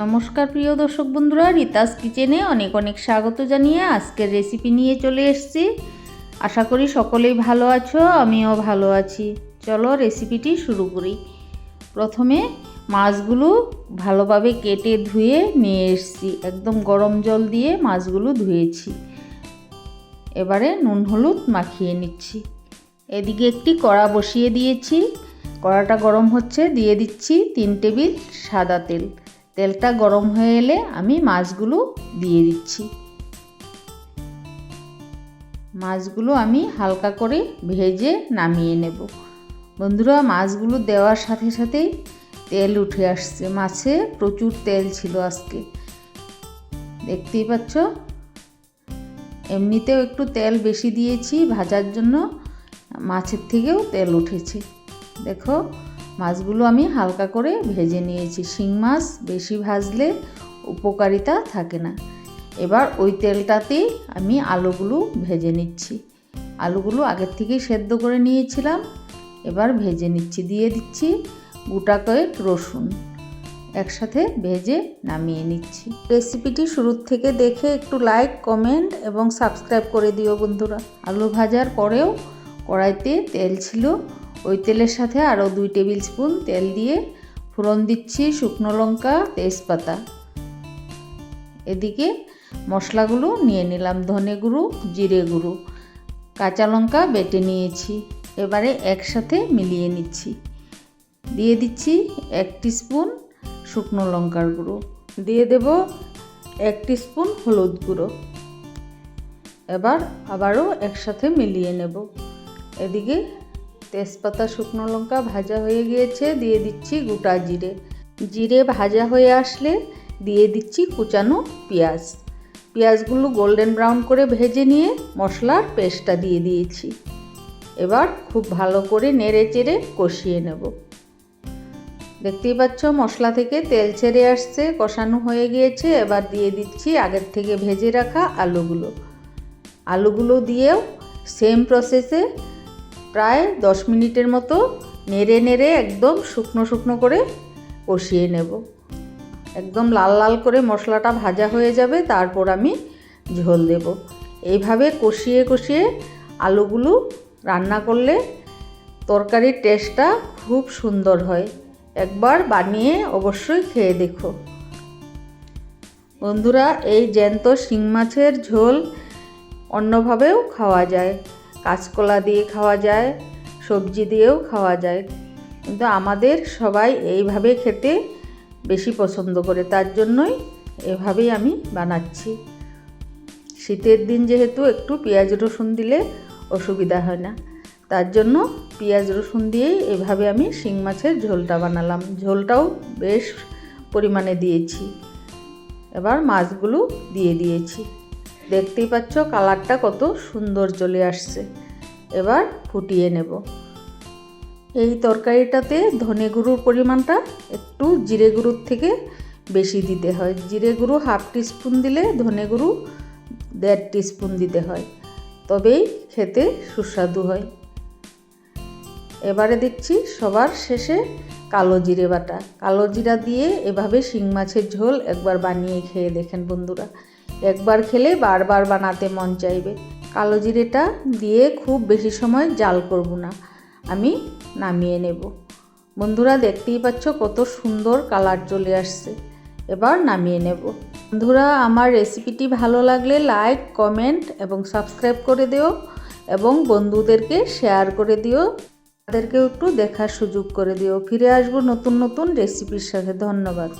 নমস্কার প্রিয় দর্শক বন্ধুরা, রিতাস কিচেনে অনেক অনেক স্বাগত জানিয়ে আজকের রেসিপি নিয়ে চলে এসেছি। আশা করি সকলেই ভালো আছো, আমিও ভালো আছি। চলো রেসিপিটি শুরু করি। প্রথমে মাছগুলো ভালোভাবে কেটে ধুয়ে নিয়ে এসেছি। একদম গরম জল দিয়ে মাছগুলো ধুয়েছি। এবারে নুন হলুদ মাখিয়ে নিচ্ছি। এদিকে একটি কড়া বসিয়ে দিয়েছি। কড়াটা গরম হচ্ছে, দিয়ে দিচ্ছি তিন টেবিল সাদা তেল। তেলটা গরম হয়ে এলে আমি মাছগুলো দিয়ে দিচ্ছি। মাছগুলো আমি হালকা করে ভেজে নামিয়ে নেব। বন্ধুরা, মাছগুলো দেওয়ার সাথে সাথেই তেল উঠে আসছে। মাছে প্রচুর তেল ছিল আজকে। দেখতেই পাচ্ছ? এমনিতেও একটু তেল বেশি দিয়েছি, ভাজার জন্য মাছের থেকেও তেল উঠেছে। দেখো মাছগুলো আমি হালকা করে ভেজে নিয়েছি। শিং মাছ বেশি ভাজলে উপকারিতা থাকে না। এবার ওই তেলটাতেই আমি আলুগুলো ভেজে নিচ্ছি। আলুগুলো আগের থেকেই সেদ্ধ করে নিয়েছিলাম। এবার ভেজে নিচ্ছি। দিয়ে দিচ্ছি গোটা কয়েক রসুন। একসাথে ভেজে নামিয়ে নিচ্ছি। রেসিপিটি শুরুর থেকে দেখে একটু লাইক, কমেন্ট এবং সাবস্ক্রাইব করে দিও বন্ধুরা। আলু ভাজার পরেও কড়াইতে তেল ছিল। ওই তেলের সাথে আরও দুই টেবিল স্পুন তেল দিয়ে ফোড়ন দিচ্ছি শুকনো লঙ্কা, তেজপাতা। এদিকে মশলাগুলো নিয়ে নিলাম ধনে গুঁড়ো, জিরে গুঁড়ো। কাঁচা লঙ্কা বেটে নিয়েছি। এবারে একসাথে মিলিয়ে নিচ্ছি। দিয়ে দিচ্ছি এক স্পুন শুকনো লঙ্কার গুঁড়ো। দিয়ে দেব এক স্পুন হলুদ গুঁড়ো। এবার আবারও একসাথে মিলিয়ে নেব। এদিকে তেজপাতা, শুকনো লঙ্কা ভাজা হয়ে গিয়েছে, দিয়ে দিচ্ছি গোটা জিরে। জিরে ভাজা হয়ে আসলে দিয়ে দিচ্ছি কুচানো পেঁয়াজ। পেঁয়াজগুলো গোল্ডেন ব্রাউন করে ভেজে নিয়ে মশলার পেস্টটা দিয়ে দিয়েছি। এবার খুব ভালো করে নেড়ে চেড়ে কষিয়ে নেব। দেখতেই পাচ্ছ, মশলা থেকে তেল ছেড়ে আসছে, কষানো হয়ে গিয়েছে। এবার দিয়ে দিচ্ছি আগের থেকে ভেজে রাখা আলুগুলো। আলুগুলো দিয়েও সেম প্রসেসে প্রায় দশ মিনিটের মতো নেড়ে নেড়ে একদম শুকনো শুকনো করে কষিয়ে নেব। একদম লাল লাল করে মশলাটা ভাজা হয়ে যাবে, তারপর আমি ঝোল দেব। এইভাবে কষিয়ে কষিয়ে আলুগুলো রান্না করলে তরকারির টেস্টটা খুব সুন্দর হয়। একবার বানিয়ে অবশ্যই খেয়ে দেখো। বন্ধুরা, এই জ্যান্ত শিং মাছের ঝোল অন্যভাবেও খাওয়া যায়। কাঁচকলা দিয়ে খাওয়া যায়, সবজি দিয়েও খাওয়া যায়। কিন্তু আমাদের সবাই এইভাবে খেতে বেশি পছন্দ করে, তার জন্যই এভাবেই আমি বানাচ্ছি। শীতের দিন যেহেতু একটু পেঁয়াজ রসুন দিলে অসুবিধা হয় না, তার জন্য পেঁয়াজ রসুন দিয়েই এভাবে আমি শিং মাছের ঝোলটা বানালাম। ঝোলটাও বেশ পরিমাণে দিয়েছি। এবার মাছগুলো দিয়ে দিয়েছি। দেখতেই পাচ্ছ কালারটা কত সুন্দর চলে আসছে। এবার ফুটিয়ে নেব। এই তরকারিটাতে ধনে গুঁড়োর পরিমাণটা একটু জিরে গুঁড়োর থেকে বেশি দিতে হয়। জিরে গুঁড়ো হাফ টিস্পুন দিলে ধনে গুঁড়ো দেড় টিস্পুন দিতে হয়। তবেই খেতে সুস্বাদু হয়। এবারে দিচ্ছি সবার শেষে কালো জিরে বাটা। কালো জিরা দিয়ে এভাবে শিং মাছের ঝোল একবার বানিয়ে খেয়ে দেখেন বন্ধুরা। একবার খেলে বারবার বানাতে মন চাইবে। কালো জিরেটা দিয়ে খুব বেশি সময় জাল করব না। আমি নামিয়ে নেব। বন্ধুরা, দেখতেই পাচ্ছ কত সুন্দর কালার চলে আসছে। এবার নামিয়ে নেব। বন্ধুরা, আমার রেসিপিটি ভালো লাগলে লাইক, কমেন্ট এবং সাবস্ক্রাইব করে দিও এবং বন্ধুদেরকে শেয়ার করে দিও। তাদেরকেও একটু দেখার সুযোগ করে দিও। ফিরে আসব নতুন নতুন রেসিপির সাথে। ধন্যবাদ।